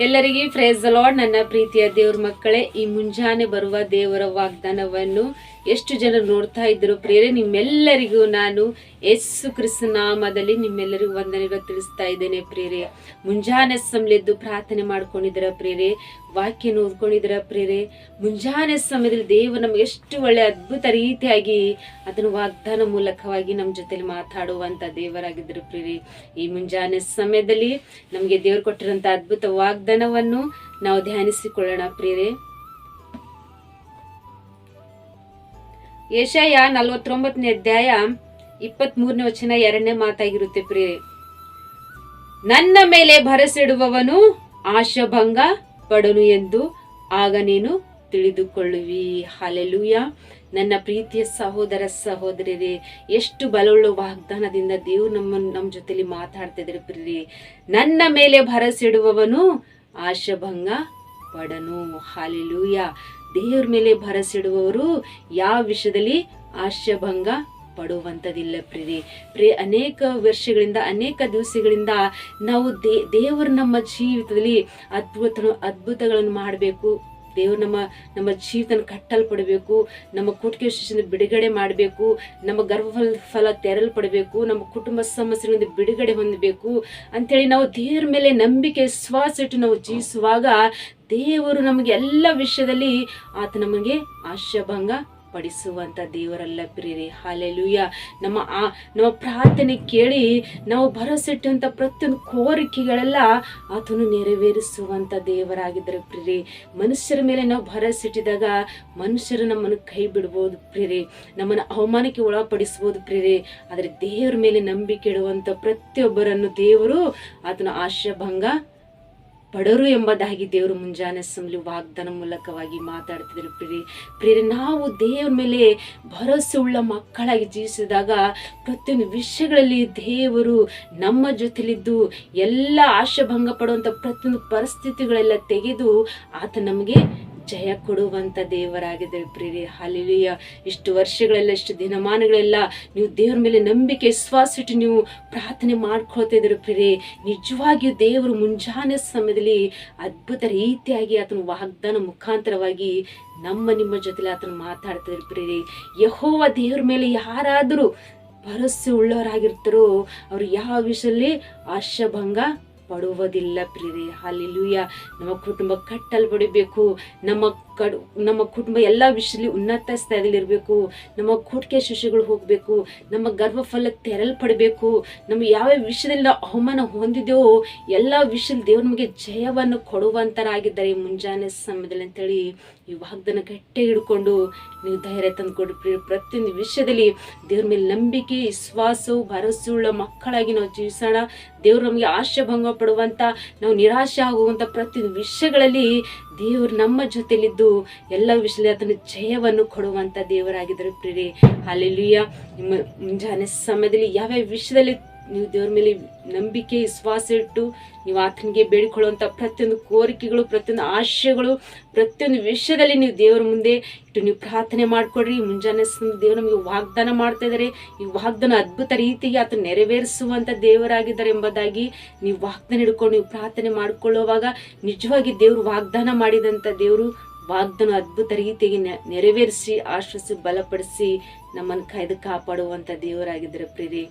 ಎಲ್ಲರಿಗೆ phrase lord ನನ್ನ ಪ್ರೀತಿಯ ದೇವ್ರ ಮಕ್ಕಳೇ ಈ ಮುಂಜಾನೆ ಬರುವ ದೇವರ ವಾಗ್ದಾನವನ್ನು ಎಷ್ಟು ಜನ ನೋಡ್ತಾ ಇದ್ದರು ಪ್ರೇರೆ ನಿಮ್ಮೆಲ್ಲರಿಗೂ ನಾನು ಯೇಸು ಕ್ರಿಸ್ತನಾಮದಲ್ಲಿ ನಿಮ್ಮೆಲ್ಲರಿಗೂ ವಂದನೆಗಳು ತಿಳಿಸ್ತಾ ಇದ್ದೇನೆ ಪ್ರೇರೆ ಮುಂಜಾನೆ ಸಮಯದ್ದು ಪ್ರಾರ್ಥನೆ ಮಾಡ್ಕೊಂಡಿದ್ದೀರ ಪ್ರೇರೆ ವಾಕ್ಯನ ಓದ್ಕೊಂಡಿದ್ದೀರ ಪ್ರೇರೆ ಮುಂಜಾನೆ ಸಮಯದಲ್ಲಿ ದೇವರು ನಮ್ಗೆ ಎಷ್ಟು ಒಳ್ಳೆ ಅದ್ಭುತ ರೀತಿಯಾಗಿ ಅದನ್ನು ವಾಗ್ದಾನ ಮೂಲಕವಾಗಿ ನಮ್ಮ ಜೊತೆಲಿ ಮಾತಾಡುವಂಥ ದೇವರಾಗಿದ್ದರು ಪ್ರೇರೆ ಈ ಮುಂಜಾನೆ ಸಮಯದಲ್ಲಿ ನಮಗೆ ದೇವರು ಕೊಟ್ಟಿರುವಂಥ ಅದ್ಭುತ ವಾಗ್ದಾನವನ್ನು ನಾವು ಧ್ಯಾನಿಸಿಕೊಳ್ಳೋಣ ಪ್ರೇರೆ ಏಷಯ ನಲವತ್ತೊಂಬತ್ತನೇ ಅಧ್ಯಾಯ ಇಪ್ಪತ್ತ್ ಮೂರನೇ ವಚನ ಎರಡನೇ ಮಾತಾಗಿರುತ್ತೆ ಪ್ರಿಯೆ ನನ್ನ ಮೇಲೆ ಭರಸಿಡುವವನು ಆಶಭಂಗ ಪಡನು ಎಂದು ಆಗ ನೀನು ತಿಳಿದುಕೊಳ್ಳುವಿ. ಹಲೆಲುಯ ನನ್ನ ಪ್ರೀತಿಯ ಸಹೋದರ ಸಹೋದರರೇ ಎಷ್ಟು ಬಲವುಳ್ಳ ವಾಗ್ದಾನದಿಂದ ದೇವ್ರು ನಮ್ಮ ನಮ್ಮ ಜೊತೆಲಿ ಮಾತಾಡ್ತಿದ್ರು ಪ್ರಿಯರೇ. ನನ್ನ ಮೇಲೆ ಭರಸಿಡುವವನು ಆಶಭಂಗ ಪಡನು. ಹಾಲೆಲೂಯ ದೇವ್ರ ಮೇಲೆ ಭರಸಿಡುವವರು ಯಾವ ವಿಷಯದಲ್ಲಿ ಆಶಯಭಂಗ ಪಡುವಂಥದ್ದಿಲ್ಲ ಪ್ರೀತಿ ಪ್ರೇ ಅನೇಕ ವರ್ಷಗಳಿಂದ, ಅನೇಕ ದಿವಸಗಳಿಂದ ನಾವು ದೇ, ದೇವರು ನಮ್ಮ ಜೀವಿತದಲ್ಲಿ ಅದ್ಭುತ ಅದ್ಭುತಗಳನ್ನು ಮಾಡಬೇಕು. ದೇವ್ರು ನಮ್ಮ ನಮ್ಮ ಜೀವಿತನ ಕಟ್ಟಲ್ಪಡಬೇಕು. ನಮ್ಮ ಕುಟುಂಬ ಶಿಕ್ಷಣ ಬಿಡುಗಡೆ ಮಾಡಬೇಕು. ನಮ್ಮ ಗರ್ಭಫಲ ಫಲ ತೆರಲ್ಪಡಬೇಕು. ನಮ್ಮ ಕುಟುಂಬ ಸಮಸ್ಯೆಗಳಿಂದ ಬಿಡುಗಡೆ ಹೊಂದಬೇಕು. ಅಂಥೇಳಿ ನಾವು ದೇವ್ರ ಮೇಲೆ ನಂಬಿಕೆ, ವಿಶ್ವಾಸ ಇಟ್ಟು ನಾವು ಜೀವಿಸುವಾಗ ದೇವರು ನಮಗೆ ಎಲ್ಲ ವಿಷಯದಲ್ಲಿ ಆತ ನಮಗೆ ಆಶಾಭಂಗ ಪಡಿಸುವಂತ ದೇವರಲ್ಲ ಪ್ರೀರಿ ಹಾಲೆಲುಯ್ಯ ನಮ್ಮ ಆ, ನಮ್ಮ ಪ್ರಾರ್ಥನೆ ಕೇಳಿ ನಾವು ಭರವಸೆಟ್ಟಂತ ಪ್ರತಿಯೊಂದು ಕೋರಿಕೆಗಳೆಲ್ಲ ಆತನು ನೆರವೇರಿಸುವಂತ ದೇವರಾಗಿದ್ದರೆ ಪ್ರೀರಿ ಮನುಷ್ಯರ ಮೇಲೆ ನಾವು ಭರವಸೆಟ್ಟಿದಾಗ ಮನುಷ್ಯರು ನಮ್ಮನ್ನು ಕೈ ಬಿಡ್ಬೋದು ಪ್ರೀರಿ ನಮ್ಮನ್ನು ಅವಮಾನಕ್ಕೆ ಒಳಪಡಿಸ್ಬೋದು ಪ್ರೀರಿ ಆದರೆ ದೇವರ ಮೇಲೆ ನಂಬಿಕೆ ಇಡುವಂತ ಪ್ರತಿಯೊಬ್ಬರನ್ನು ದೇವರು ಆತನ ಆಶಾಭಂಗ ಪಡರು ಎಂಬುದಾಗಿ ದೇವರು ಮುಂಜಾನೆ ಸಮಲು ವಾಗ್ದಾನ ಮೂಲಕವಾಗಿ ಮಾತಾಡ್ತಿದ್ರು. ಪ್ರಿಯ ಪ್ರಿಯರೇ, ನಾವು ದೇವರ ಮೇಲೆ ಭರವಸೆ ಉಳ್ಳ ಮಕ್ಕಳಾಗಿ ಜೀವಿಸಿದಾಗ ಪ್ರತಿಯೊಂದು ವಿಷಯಗಳಲ್ಲಿ ದೇವರು ನಮ್ಮ ಜೊತೆಲಿದ್ದು, ಎಲ್ಲ ಆಶಾಭಂಗ ಪಡುವಂಥ ಪ್ರತಿಯೊಂದು ಪರಿಸ್ಥಿತಿಗಳೆಲ್ಲ ತೆಗೆದು ಆತ ನಮಗೆ ಜಯ ಕೊಡುವಂತ ದೇವರಾಗಿದ್ದಾರೆ ಪ್ರಿಯರೇ. ಹಾಲಿಲಿಯ ಇಷ್ಟು ವರ್ಷಗಳೆಲ್ಲ, ಇಷ್ಟು ದಿನಮಾನಗಳೆಲ್ಲ ನೀವು ದೇವ್ರ ಮೇಲೆ ನಂಬಿಕೆ ವಿಶ್ವಾಸ ಇಟ್ಟು ನೀವು ಪ್ರಾರ್ಥನೆ ಮಾಡ್ಕೊಳ್ತಾ ಇದ್ರು ಪ್ರಿಯರೇ. ನಿಜವಾಗಿಯೂ ದೇವರು ಮುಂಜಾನೆ ಸಮಯದಲ್ಲಿ ಅದ್ಭುತ ರೀತಿಯಾಗಿ ಆತನ ವಾಗ್ದಾನ ಮುಖಾಂತರವಾಗಿ ನಮ್ಮ, ನಿಮ್ಮ ಜೊತೆಲಿ ಆತನ ಮಾತಾಡ್ತಿದ್ರು ಪ್ರಿಯರೇ. ಯಹೋವ ದೇವ್ರ ಮೇಲೆ ಯಾರಾದರೂ ಭರವಸೆ ಉಳ್ಳವರಾಗಿರ್ತಾರೋ, ಅವ್ರು ಯಾವ ವಿಷಯದಲ್ಲಿ ಆಶಾಭಂಗ ಪಡುವುದಿಲ್ಲ ಪ್ರಿಯರೇ. ಅಲ್ಲಿ ನಮ್ಮ ಕುಟುಂಬ ಕಟ್ಟಲ್ಪಡಬೇಕು. ನಮ್ಮ ಕಡು ನಮ್ಮ ಕುಟುಂಬ ಎಲ್ಲ ವಿಷಯದಲ್ಲಿ ಉನ್ನತ ಸ್ಥಾನದಲ್ಲಿ ಇರಬೇಕು. ನಮ್ಮ ಕೂಟಿಗೆ ಶಿಶುಗಳು ಹೋಗಬೇಕು. ನಮ್ಮ ಗರ್ಭಫಲ ತೆರಲ್ಪಡಬೇಕು. ನಮ್ಮ ಯಾವ ವಿಷಯದಲ್ಲಿ ನಾವು ಅವಮಾನ ಹೊಂದಿದ್ದೇವೋ ಎಲ್ಲ ವಿಷಯದಲ್ಲಿ ದೇವ್ರು ನಮಗೆ ಜಯವನ್ನು ಕೊಡುವಂತರಾಗಿದ್ದಾರೆ ಮುಂಜಾನೆ ಸಮಯದಲ್ಲಿ ಅಂತೇಳಿ ಈ ವಾಗ್ದಾನ ಗಟ್ಟಿ ಹಿಡ್ಕೊಂಡು ನೀವು ಧೈರ್ಯ ತಂದು ಪ್ರಿಯ. ಪ್ರತಿಯೊಂದು ವಿಷಯದಲ್ಲಿ ದೇವ್ರ ಮೇಲೆ ನಂಬಿಕೆ, ವಿಶ್ವಾಸವು ಭರವಸೆ ಉಳ್ಳ ಮಕ್ಕಳಾಗಿ ನಾವು ಜೀವಿಸೋಣ. ದೇವ್ರು ನಮಗೆ ಆಶಾಭಂಗ ಪಡುವಂಥ ನಾವು ನಿರಾಶೆ ಆಗುವಂಥ ಪ್ರತಿಯೊಂದು ವಿಷಯಗಳಲ್ಲಿ ದೇವರು ನಮ್ಮ ಜೊತೆಲಿದ್ದು ಎಲ್ಲ ವಿಷಯದಲ್ಲಿ ಅದನ್ನು ಜಯವನ್ನು ಕೊಡುವಂಥ ದೇವರಾಗಿದ್ದಾರೆ ಪ್ರಿಯರೇ. ಅಲ್ಲಿಯ ಮುಂಜಾನೆ ಸಮಯದಲ್ಲಿ ಯಾವ್ಯಾವ ವಿಷಯದಲ್ಲಿ ನೀವು ದೇವ್ರ ಮೇಲೆ ನಂಬಿಕೆ, ವಿಶ್ವಾಸ ಇಟ್ಟು ನೀವು ಆತನಿಗೆ ಬೇಡಿಕೊಳ್ಳುವಂಥ ಪ್ರತಿಯೊಂದು ಕೋರಿಕೆಗಳು, ಪ್ರತಿಯೊಂದು ಆಶಯಗಳು, ಪ್ರತಿಯೊಂದು ವಿಷಯದಲ್ಲಿ ನೀವು ದೇವರ ಮುಂದೆ ಇಟ್ಟು ನೀವು ಪ್ರಾರ್ಥನೆ ಮಾಡಿಕೊಡ್ರಿ. ಮುಂಜಾನೆ ದೇವರು ನಮಗೆ ವಾಗ್ದಾನ ಮಾಡ್ತಾ ಇದ್ದಾರೆ. ಈ ವಾಗ್ದಾನ ಅದ್ಭುತ ರೀತಿಗೆ ಆತ ನೆರವೇರಿಸುವಂಥ ದೇವರಾಗಿದ್ದಾರೆ ಎಂಬುದಾಗಿ ನೀವು ವಾಗ್ದಾನ ಹಿಡ್ಕೊಂಡು ನೀವು ಪ್ರಾರ್ಥನೆ ಮಾಡಿಕೊಳ್ಳುವಾಗ ನಿಜವಾಗಿ ದೇವರು ವಾಗ್ದಾನ ಮಾಡಿದಂಥ ದೇವರು ವಾಗ್ದಾನ ಅದ್ಭುತ ರೀತಿಯಾಗಿ ನೆರವೇರಿಸಿ ಆಶ್ರಿಸಿ ಬಲಪಡಿಸಿ ನಮ್ಮನ್ನು ಕಾಯ್ದು ಕಾಪಾಡುವಂಥ ದೇವರಾಗಿದ್ದಾರೆ ಪ್ರೇರಿ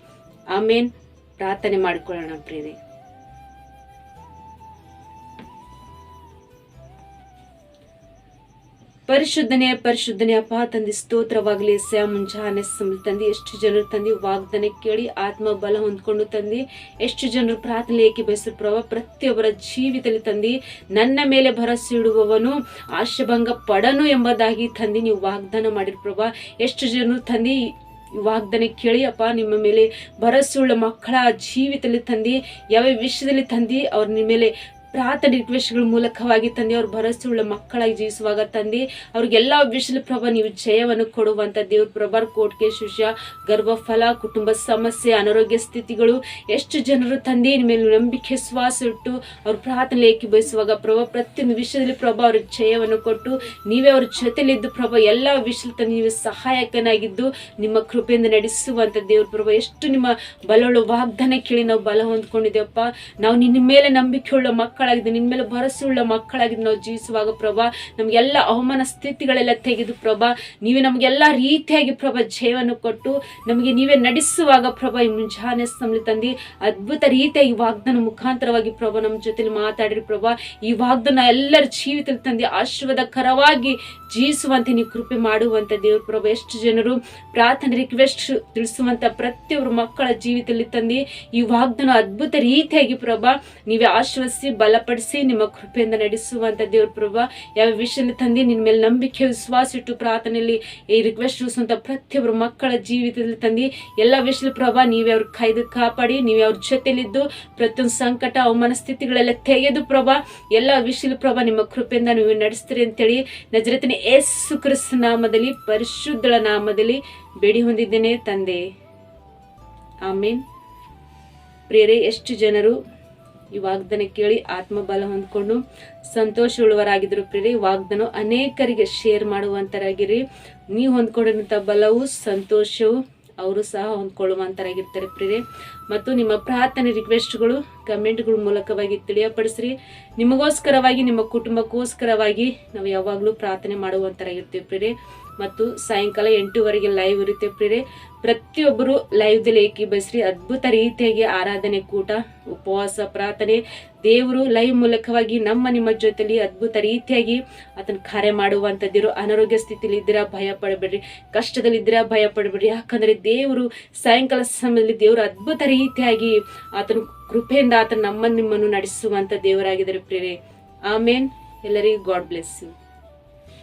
ಆಮೇನ್. ಪ್ರಾರ್ಥನೆ ಮಾಡಿಕೊಳ್ಳೋಣ ಪ್ರಿಯರೇ. ಪರಿಶುದ್ಧನೆ ಪರಿಶುದ್ಧನೆ ಅಪ್ಪ, ತಂದೆ, ಸ್ತೋತ್ರವಾಗಲಿ ಸ್ಯಾ ಮುಂಜಾನೆ ತಂದೆ, ಎಷ್ಟು ಜನರು ತಂದೆ, ವಾಗ್ದಾನ ಕೇಳಿ ಆತ್ಮ ಬಲ ಹೊಂದ್ಕೊಂಡು ತಂದೆ, ಎಷ್ಟು ಜನರು ಪ್ರಾರ್ಥನೆ ಏಕೆ ಬಯಸಿದ್ರು ಪ್ರಭಾವ ಪ್ರತಿಯೊಬ್ಬರ ಜೀವಿತದಲ್ಲಿ ತಂದೆ, ನನ್ನ ಮೇಲೆ ಭರವಸೆ ಇಡುವವನು ಆಶಭಂಗ ಪಡನು ಎಂಬುದಾಗಿ ತಂದೆ, ನೀವು ವಾಗ್ದಾನ ಮಾಡಿರೋ ಪ್ರಭಾ, ಎಷ್ಟು ಜನರು ತಂದೆ ವಾಗ್ದಾನ ಕೇಳಿಯಪ್ಪ ನಿಮ್ಮ ಮೇಲೆ ಭರಸುಳ್ಳ ಮಕ್ಕಳ ಜೀವಿತದಲ್ಲಿ ತಂದು ಯಾವ ವಿಷಯದಲ್ಲಿ ತಂದು ಅವ್ರ ನಿಮ್ಮ ಮೇಲೆ ಪ್ರಾರ್ಥನೆ ರಿಕ್ವೆಸ್ಟ್ಗಳ ಮೂಲಕವಾಗಿ ತಂದೆ, ಅವ್ರ ಭರವಸೆಯುಳ್ಳ ಮಕ್ಕಳಾಗಿ ಜೀವಿಸುವಾಗ ತಂದೆ, ಅವ್ರಿಗೆಲ್ಲ ವಿಷಯದ ಪ್ರಭ, ನೀವು ಜಯವನ್ನು ಕೊಡುವಂತ ದೇವ್ರ ಪ್ರಭಾರ್ ಕೋಟ್ಗೆ ಶಿಷ್ಯ, ಗರ್ಭಫಲ, ಕುಟುಂಬ ಸಮಸ್ಯೆ, ಅನಾರೋಗ್ಯ ಸ್ಥಿತಿಗಳು, ಎಷ್ಟು ಜನರು ತಂದೆ ಮೇಲೆ ನಂಬಿಕೆ ಶ್ವಾಸ ಇಟ್ಟು ಅವ್ರ ಪ್ರಾರ್ಥನೆ ಏಕೆ ಬಯಸುವಾಗ ಪ್ರಭಾ, ಪ್ರತಿಯೊಂದು ವಿಷಯದಲ್ಲಿ ಪ್ರಭಾ ಅವ್ರಿಗೆ ಜಯವನ್ನು ಕೊಟ್ಟು, ನೀವೇ ಅವ್ರ ಜೊತೆಲಿದ್ದು ಪ್ರಭಾ, ಎಲ್ಲ ವಿಷಯದಲ್ಲಿ ತಂದೆ, ನೀವು ಸಹಾಯಕನಾಗಿದ್ದು, ನಿಮ್ಮ ಕೃಪೆಯಿಂದ ನಡೆಸುವಂತ ದೇವ್ರ ಪ್ರಭಾ, ಎಷ್ಟು ನಿಮ್ಮ ಬಲವುಳ್ಳ ವಾಗ್ದಾನ ಕೇಳಿ ನಾವು ಬಲ ಹೊಂದ್ಕೊಂಡಿದ್ದೇವಪ್ಪ, ನಾವು ನಿನ್ನ ಮೇಲೆ ನಂಬಿಕೆ ಉಳ್ಳ ಮಕ್ಕಳಾಗಿದ್ದು ನಿನ್ನ ಮೇಲೆ ಭರಸುಳ್ಳ ಮಕ್ಕಳಾಗಿದ್ದು ನಾವು ಜೀವಿಸುವಾಗ ಪ್ರಭಾ, ನಮಗೆಲ್ಲ ಅವಮಾನ ಸ್ಥಿತಿಗಳೆಲ್ಲ ತೆಗೆದು ಪ್ರಭಾ, ನೀವೇ ನಮಗೆಲ್ಲ ರೀತಿಯಾಗಿ ಪ್ರಭಾ ಜಯವನ್ನು ಕೊಟ್ಟು ನಮಗೆ ನೀವೇ ನಡೆಸುವಾಗ ಪ್ರಭಾ ಈ ಮುಂಜಾನೆ ಸಮಲಿ ತಂದು ಅದ್ಭುತ ರೀತಿಯಾಗಿ ವಾಗ್ದಾನ ಮುಖಾಂತರವಾಗಿ ಪ್ರಭಾ ನಮ್ಮ ಜೊತೆಲಿ ಮಾತಾಡಿರಿ ಪ್ರಭಾ. ಈ ವಾಗ್ದಾನ ಎಲ್ಲರ ಜೀವಿತದಲ್ಲಿ ತಂದು ಆಶೀರ್ವಾದಕರವಾಗಿ ಜೀವಿಸುವಂತೆ ನೀವು ಕೃಪೆ ಮಾಡುವಂತ ದೇವ್ರ ಪ್ರಭಾ, ಎಷ್ಟು ಜನರು ಪ್ರಾರ್ಥನೆ ರಿಕ್ವೆಸ್ಟ್ ತಿಳಿಸುವಂತ ಪ್ರತಿಯೊಬ್ಬರು ಮಕ್ಕಳ ಜೀವಿತದಲ್ಲಿ ತಂದು ಈ ವಾಗ್ದಾನ ಅದ್ಭುತ ರೀತಿಯಾಗಿ ಪ್ರಭಾ, ನೀವೇ ಆಶ್ವಸಿಸಿ ಬಲಪಡಿಸಿ ನಿಮ್ಮ ಕೃಪೆಯಿಂದ ನಡೆಸುವಂತ ದೇವ್ರ ಪ್ರಭಾ, ಯಾವ ವಿಷಯದಲ್ಲಿ ತಂದಿ ನಿನ್ನ ಮೇಲೆ ನಂಬಿಕೆ ವಿಶ್ವಾಸ ಇಟ್ಟು ಪ್ರಾರ್ಥನೆಯಲ್ಲಿ ಈ ರಿಕ್ವೆಸ್ಟ್ ಇರಿಸುವಂತ ಪ್ರತಿಯೊಬ್ಬರು ಮಕ್ಕಳ ಜೀವಿತದಲ್ಲಿ ತಂದು, ಎಲ್ಲ ವಿಷಯದಲ್ಲಿ ಪ್ರಭಾ, ನೀವೇ ಅವ್ರ ಕಾಯ್ದು ಕಾಪಾಡಿ, ನೀವೇ ಅವ್ರ ಜೊತೆಲಿದ್ದು ಪ್ರತಿಯೊಂದು ಸಂಕಟ, ಅವಮಾನ ಸ್ಥಿತಿಗಳೆಲ್ಲ ತೆಗೆದು ಪ್ರಭಾ, ಎಲ್ಲ ವಿಷಯದ ಪ್ರಭಾ ನಿಮ್ಮ ಕೃಪೆಯಿಂದ ನೀವು ನಡೆಸ್ತೀರಿ ಅಂತೇಳಿ ನಜರತಿನ ಯೇಸು ಕ್ರಿಸ್ತ ನಾಮದಲ್ಲಿ, ಪರಿಶುದ್ಧಳ ನಾಮದಲ್ಲಿ ಬೇಡಿ ಹೊಂದಿದ್ದೇನೆ ತಂದೆ. ಆಮೇನ್. ಪ್ರಿಯರೇ, ಎಷ್ಟು ಜನರು ಈ ವಾಗ್ದಾನ ಕೇಳಿ ಆತ್ಮಬಲ ಹೊಂದ್ಕೊಂಡು ಸಂತೋಷ ಉಳುವರಾಗಿದ್ರು ಈ ವಾಗ್ದಾನ ಅನೇಕರಿಗೆ ಶೇರ್ ಮಾಡುವಂತರಾಗಿರಿ. ನೀವು ಹೊಂದ್ಕೊಂಡಿರುವಂಥ ಬಲವು, ಸಂತೋಷವು ಅವರು ಸಹ ಹೊಂದ್ಕೊಳ್ಳುವಂತರಾಗಿರ್ತಾರೆ ಪ್ರಿಯರೇ. ಮತ್ತು ನಿಮ್ಮ ಪ್ರಾರ್ಥನೆ ರಿಕ್ವೆಸ್ಟ್ಗಳು ಕಮೆಂಟ್ಗಳ ಮೂಲಕವಾಗಿ ತಿಳಿಯಪಡಿಸ್ರಿ. ನಿಮಗೋಸ್ಕರವಾಗಿ, ನಿಮ್ಮ ಕುಟುಂಬಕ್ಕೋಸ್ಕರವಾಗಿ ನಾವು ಯಾವಾಗಲೂ ಪ್ರಾರ್ಥನೆ ಮಾಡುವಂತರಾಗಿರ್ತೀವಿ ಪ್ರಿಯರೇ. ಮತ್ತು ಸಾಯಂಕಾಲ ಎಂಟೂವರೆಗೆ ಲೈವ್ ಇರುತ್ತೆ ಪ್ರಿಯರೇ. ಪ್ರತಿಯೊಬ್ಬರು ಲೈವ್ದಲ್ಲಿ ಏಕೀಭವಿಸ್ರಿ. ಅದ್ಭುತ ರೀತಿಯಾಗಿ ಆರಾಧನೆ ಕೂಟ, ಉಪವಾಸ, ಪ್ರಾರ್ಥನೆ. ದೇವರು ಲೈವ್ ಮೂಲಕವಾಗಿ ನಮ್ಮ, ನಿಮ್ಮ ಜೊತೆಲಿ ಅದ್ಭುತ ರೀತಿಯಾಗಿ ಆತನ ಕಾರ್ಯ ಮಾಡುವಂಥದ್ದಿರು ಅನಾರೋಗ್ಯ ಸ್ಥಿತಿಲಿ ಇದ್ದೀರಾ, ಭಯ ಪಡಬೇಡ್ರಿ. ಕಷ್ಟದಲ್ಲಿದ್ದೀರಾ, ಭಯ ಪಡಬೇಡ್ರಿ. ಯಾಕಂದ್ರೆ ದೇವರು ಸಾಯಂಕಾಲ ಸಮಯದಲ್ಲಿ ದೇವರು ಅದ್ಭುತ ರೀತಿಯಾಗಿ ಆತನ ಕೃಪೆಯಿಂದ ಆತನ ನಮ್ಮನ್ನು ನಿಮ್ಮನ್ನು ನಡೆಸುವಂತ ದೇವರಾಗಿದ್ದಾರೆ ಪ್ರೇರೆ ಆಮೇನ್. ಎಲ್ಲರಿಗೂ ಗಾಡ್ ಬ್ಲೆಸ್ ಯು